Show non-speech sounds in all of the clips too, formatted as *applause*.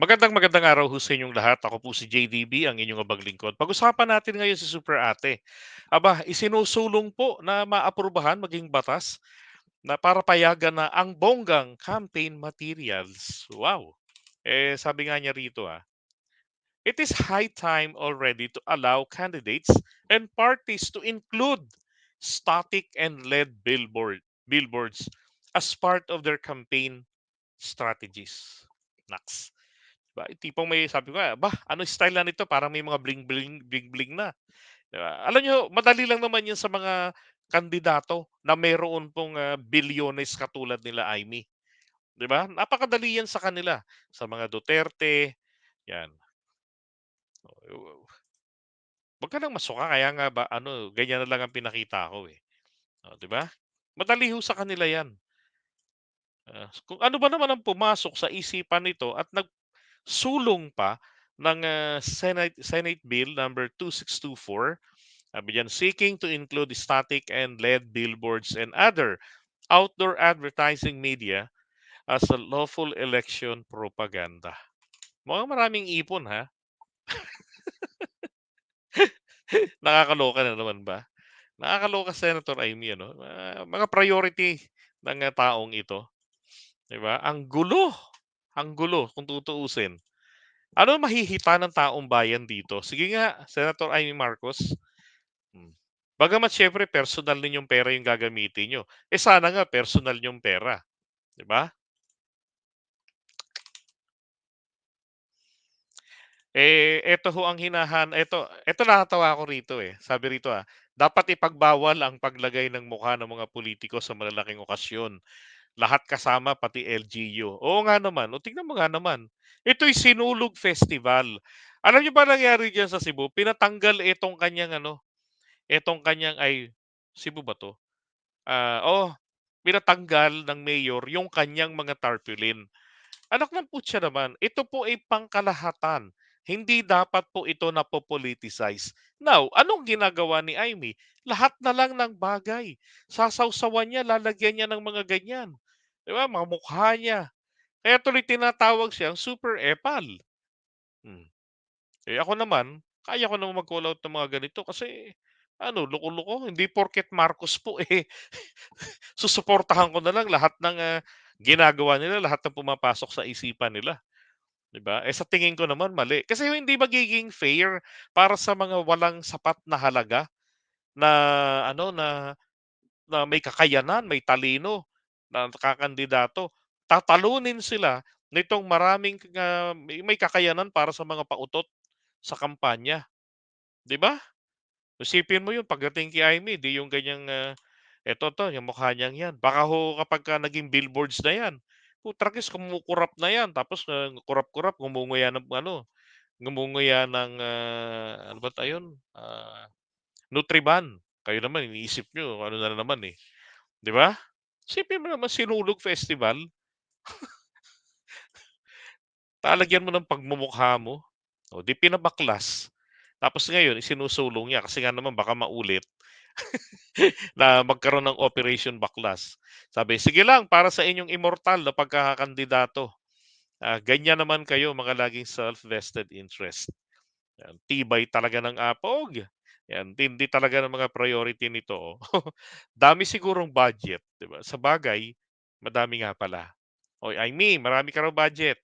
Magandang magandang araw ho sa inyong lahat. Ako po si JDB, ang inyong abang lingkod. Pag-usapan natin ngayon si Super Ate. Aba, isinusulong po na maaprubahan maging batas na para payagan na ang bonggang campaign materials. Wow! Eh, sabi nga niya rito ah, It is high time already to allow candidates and parties to include static and LED billboard billboards as part of their campaign strategies. Naks. Ba, yung tipong may sabi ko "Bah, ano style na nito parang may mga bling-bling bling-bling na." 'Di ba? Alam niyo madali lang naman 'yun sa mga kandidato na mayroon pong, ah, bilyones katulad nila Imee, 'di ba? Napakadali 'yan sa kanila, sa mga Duterte, 'yan. 'Wag ka ng masuka kaya nga ba ano, ganyan na lang ang pinakita ko, eh. 'di ba? Madali ho sa kanila 'yan. Ah, kung ano ba naman ang pumasok sa isipan nito at nagsulong pa ng, ah, Senate Senate Bill number 2624, sabi seeking to include static and LED billboards and other outdoor advertising media as a lawful election propaganda. Mukhang maraming ipon, ha? *laughs* Nakakaloka na naman ba? Nakakaloka Senator Amy ano, ah, mga priority ng, ah, taong ito, 'di ba? Ang gulo, ang gulo kung tutuusin. Ano mahihita ng taong bayan dito? Sige nga, Senator Amy Marcos. Hmm. Bagamat siyempre personal ninyong pera yung gagamitin niyo. Eh sana nga personal niyong pera, 'di ba? Eh, eto ho ang hinahan eto eto nakakatawa ako rito, eh. Sabi rito, ah, dapat ipagbawal ang paglagay ng mukha ng mga pulitiko sa malalaking okasyon. Lahat kasama pati LGU. Oo nga naman, o tignan mo nga naman. Ito'y Sinulog Festival. Alam niyo ba nangyari diyan sa Cebu? Pinatanggal itong kanyang ano, itong kanyang ay Cebu ba 'to? Ah, oo, pinatanggal ng mayor yung kanyang mga tarpaulin. Anak ng putya naman, ito po ay pangkalahatan. Hindi dapat po ito napo-politicize. Now, anong ginagawa ni Imee? Lahat na lang ng bagay. Sasawsawan niya, lalagyan niya ng mga ganyan. 'Di ba? Mga mukha niya. Kaya tuloy tinatawag siyang super epal. Hmm. Eh ako naman, kaya ko namang mag-call out ng mga ganito kasi ano, loko-loko. Hindi porket Marcos po eh *laughs* susuportahan ko na lang lahat ng ah, ginagawa nila, lahat ng pumapasok sa isipan nila. 'Di ba? Eh sa tingin ko naman mali. Kasi hindi magiging fair para sa mga walang sapat na halaga na ano na na may kakayanan, may talino na kakandidato. Tatalunin sila nitong maraming ah, may, kakayanan para sa mga pautot sa kampanya, 'di ba? Isipin mo 'yun pagdating kay Imee, 'di yung ganyang ah, eto 'to, yung mukha niyang 'yan. Baka ho kapagka naging billboards na 'yan, putragis kumukurap na 'yan tapos, ah, kurap-kurap ngumunguya ng ano, ngumunguya ng, ah, ano ba ta yun, ah, Nutriban. Kayo naman iniisip niyo ano na naman, eh, 'di ba? Isipin mo naman Sinulog Festival. *laughs* Lalagyan mo ng pagmumukha mo, o 'di pinabaklas. Tapos ngayon isinusulong niya kasi nga naman baka maulit *laughs* na magkaroon ng Operation Baklas. Sabi, "Sige lang para sa inyong immortal na pagkakakandidato, ah, ganyan naman kayo mga laging self-vested interest." Yan, tibay talaga ng apog. Yan, tindi talaga ng mga priority nito, oh. *laughs* Dami sigurong budget, 'di ba? Sabagay, madami nga pala. "Hoy, Imee, marami ka budget."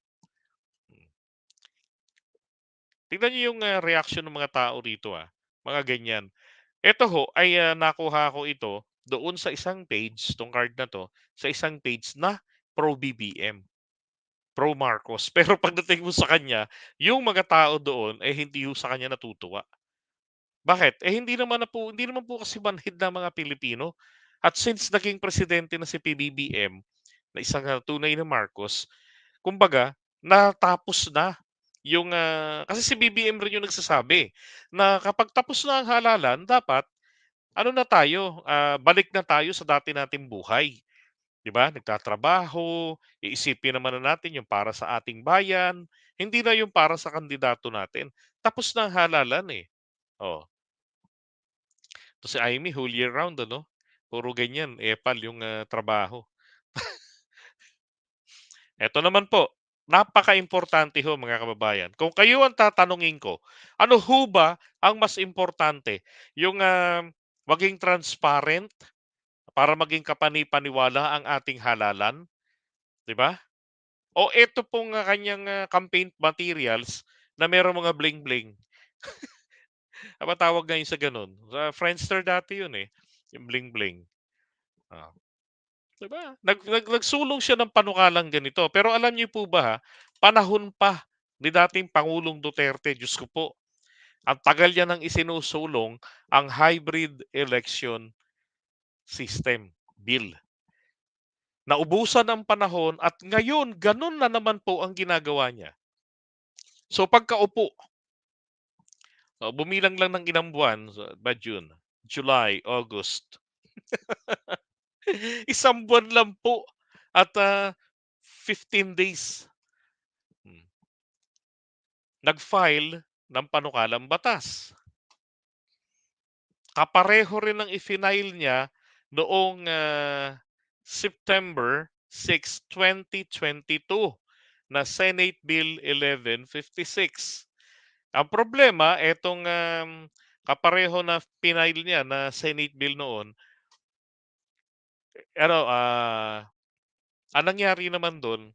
Tignan niyo yung, ah, reaksyon ng mga tao rito, ah, mga ganyan. Ito ho ay, ah, nakuha ko ito doon sa isang page, 'tong card na 'to, sa isang page na pro-BBM, pro-Marcos. *laughs* Pero pagdating mo sa kanya, yung mga tao doon, eh, hindi ho sa kanya natutuwa. Bakit? Eh, hindi naman na po hindi naman po kasi manhid ng mga Pilipino. At since naging presidente na si PBBM, na isang, ah, tunay na Marcos, kumbaga natapos na yung, ah, kasi si BBM rin yung nagsasabi na kapag tapos na ang halalan dapat ano na tayo, ah, balik na tayo sa dati nating buhay. 'Di ba? Nagtatrabaho, iisipin naman na natin yung para sa ating bayan, hindi na yung para sa kandidato natin. Tapos na ang halalan, eh. Oh. To si Imee whole year round ano? Puro ganyan, epal yung, ah, trabaho. *laughs* Eto naman po, napakaimportante ho mga kababayan. Kung kayo ang tatanungin ko, ano ho ba ang mas importante? Yung, ah, maging transparent para maging kapani-paniwala ang ating halalan, 'di ba? O eto pong, ah, kanyang, ah, campaign materials na merong mga bling-bling. *laughs* Ba tawag ngayon sa gano'n? Sa Friendster dati 'yun, eh, yung bling-bling. Oh. 'Di? Nag nag nagsulong siya ng panukalang ganito. Pero alam niyo po ba, ha, panahon pa ni dating Pangulong Duterte, Diyos ko po, ang tagal niya ng isinusulong ang hybrid election system bill. Naubusan ang panahon at ngayon gano'n na naman po ang ginagawa niya. So pagkaupo oh, bumilang lang ng ilang buwan, ba June, July, August. *laughs* *laughs* Isang buwan lang po at, ah, 15 days. Hmm. Nag-file ng panukalang batas. Kapareho rin ng i-file niya noong, ah, September 6, 2022 na Senate Bill 1156. Ang problema etong, um, kapareho na pinail niya na Senate bill noon ano, ah, ang nangyari naman dun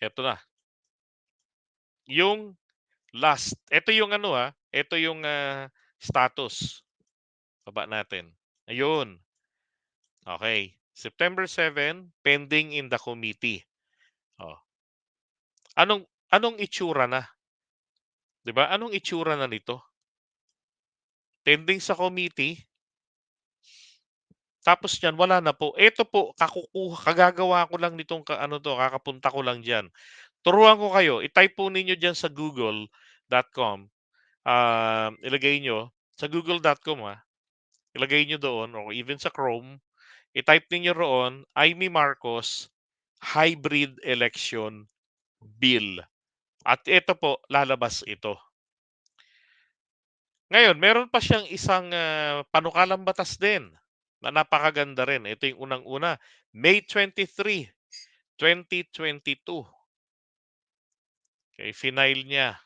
eto na. Yung last, eto yung ano, ah, eto yung, ah, status. Baba natin, ayun. Okey, September 7, pending in the committee. Oh. Anong anong itsura na? 'Di ba, anong itsura na nito? Pending sa committee. Tapos niyan wala na po. Eto po kakukuha kagagawa ko lang nitong ano 'to, kakapunta ko lang diyan. Turuan ko kayo, i-type po ninyo diyan sa google.com, ah, ilagay niyo sa google.com, ah, ilagay niyo doon or even sa Chrome, i-type ninyo roon, Imee Marcos hybrid election bill. At ito po, lalabas ito. Ngayon, meron pa siyang isang, ah, panukalang batas din na napakaganda rin. Ito yung unang-una, May 23, 2022. Okey, final niya.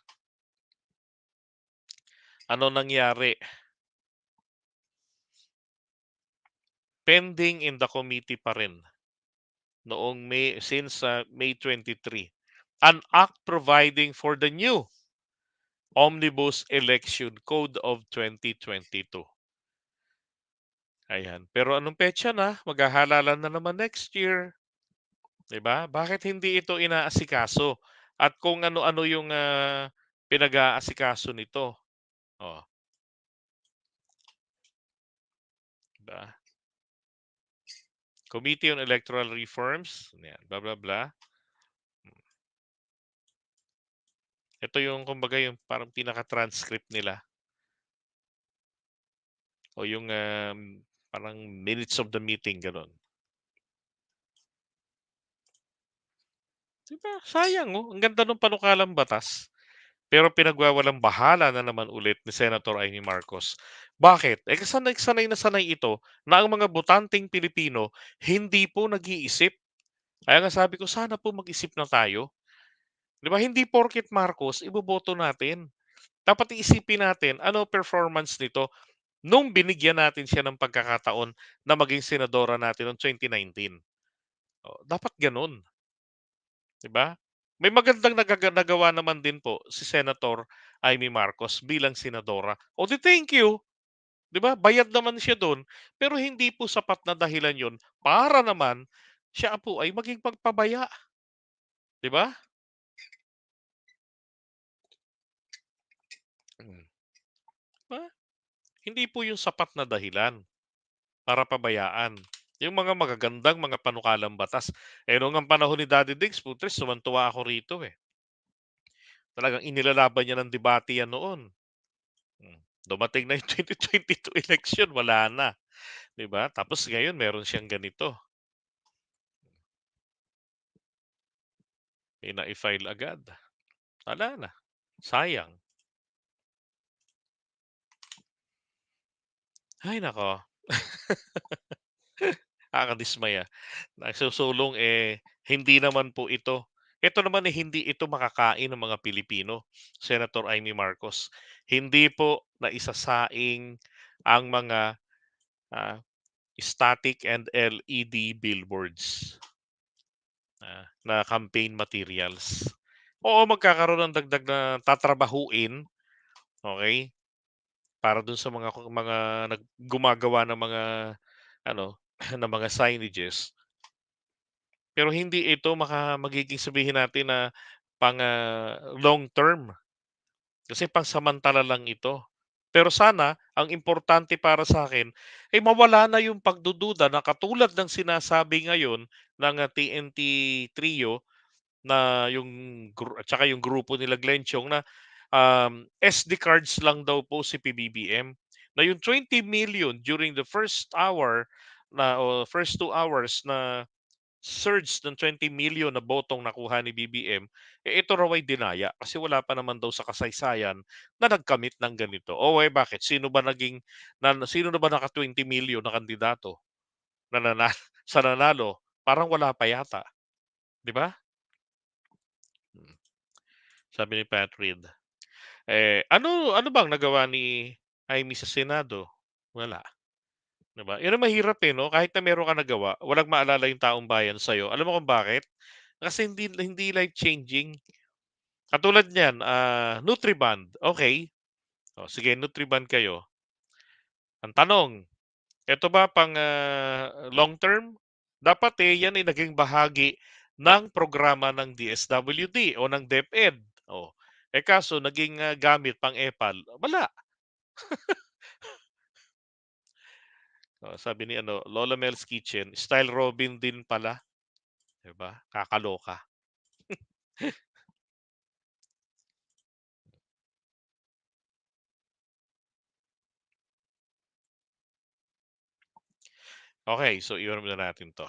Ano nangyari? Pending in the committee pa rin. Noong May since, ah, May 23. An act providing for the new Omnibus Election Code of 2022. Ayan, pero anong petsa na? Maghahalalan na naman next year. 'Di ba? Bakit hindi ito inaasikaso? At kung ano-ano yung, ah, pinag-aasikaso nito. Oh. 'Di ba? Committee on Electoral Reforms, yan, blah, blah, blah. Ito yung kumbaga yung parang pinaka-transcript nila. O yung, um, parang minutes of the meeting, gano'n. 'Di ba, sayang, oh, ang ganda nung panukalang batas. Pero pinagwawalang-bahala na naman ulit ni Senator Imee Marcos. Bakit? Eh, sanay sanay na sanay ito na ang mga botanteng Pilipino hindi po nag-iisip. Kaya nga sabi ko, sana po mag-isip na tayo. 'Di ba, hindi porket Marcos iboboto natin. Dapat iisipin natin ano performance nito nung binigyan natin siya ng pagkakataon na maging senadora natin noong 2019. Oh, dapat gano'n. 'Di ba? May magandang nagaga nagawa naman din po si Senator Imee Marcos bilang senadora. O di thank you. 'Di ba, bayad naman siya do'n, pero hindi po sapat na dahilan 'yun para naman siya po ay maging pagpabaya. 'Di ba? Hmm. Ba, hindi po 'yun sapat na dahilan para pabayaan yung mga magagandang mga panukalang batas. Eh, noong ang panahon ni Daddy Diggs, putres tuwang-tuwa ako rito, eh. Talagang inilalaban niya ng debate yan noon. Hmm, dumating na yung *laughs* 2022 election, wala na, 'di ba? Tapos ngayon meron siyang ganito. Nai-file agad. Wala na, sayang. Ay naku. *laughs* Nakakadismaya. Nagsusulong, eh, hindi naman po ito Ito naman, eh, hindi ito makakain ng mga Pilipino, Senator Amy Marcos. Hindi po naisasaing ang mga, ah, static and LED billboards. Ah, na campaign materials. Oo, magkakaroon ng dagdag na tatrabahuin, okey? Para dun sa mga mga nag gumagawa ng mga ano, *clears throat* ng mga signages. Pero hindi ito maka magiging sabihin natin na pang, ah, long term. Kasi pansamantala lang ito. Pero sana ang importante para sa'kin ay mawala na yung pagdududa na katulad ng sinasabi ngayon ng, ah, TNT Trio na yung at saka yung grupo nila Glenn Tiong na, um, SD cards lang daw po si PBBM. Na yung 20,000,000 during the first hour na o first 2 hours na surge ng 20,000,000 na botong nakuha ni BBM, eh, ito raw ay dinaya kasi wala pa naman daw sa kasaysayan na nagkamit ng ganito. O, eh, bakit sino ba naging nan sino na ba naka-20,000,000 na kandidato na nana *laughs* sa nanalo? Parang wala pa yata, 'di ba? Hmm. Sabi ni Pat Reed. Eh, ano ano bang nagawa ni Amy sa Senado? Wala. 'Di ba? Yun ang mahirap, eh, 'no? Kahit na meron kang nagawa, walang maalala yung taong bayan sa'yo. Alam mo kung bakit? Kasi hindi hindi life changing. Katulad niyan, ah, Nutriband, okey. Oh, sige Nutriband kayo. Ang tanong, eto ba pang, ah, long term? Dapat, eh, yan ay naging bahagi ng programa ng DSWD o ng DepEd. Oh, eh, kaso naging, ah, gamit pang-epal, wala. *laughs* Oh, sabi ni ano, Lola Mel's Kitchen, style Robin din pala. 'Di ba? Kakaloka. *laughs* Okey, so iwan muna natin 'to.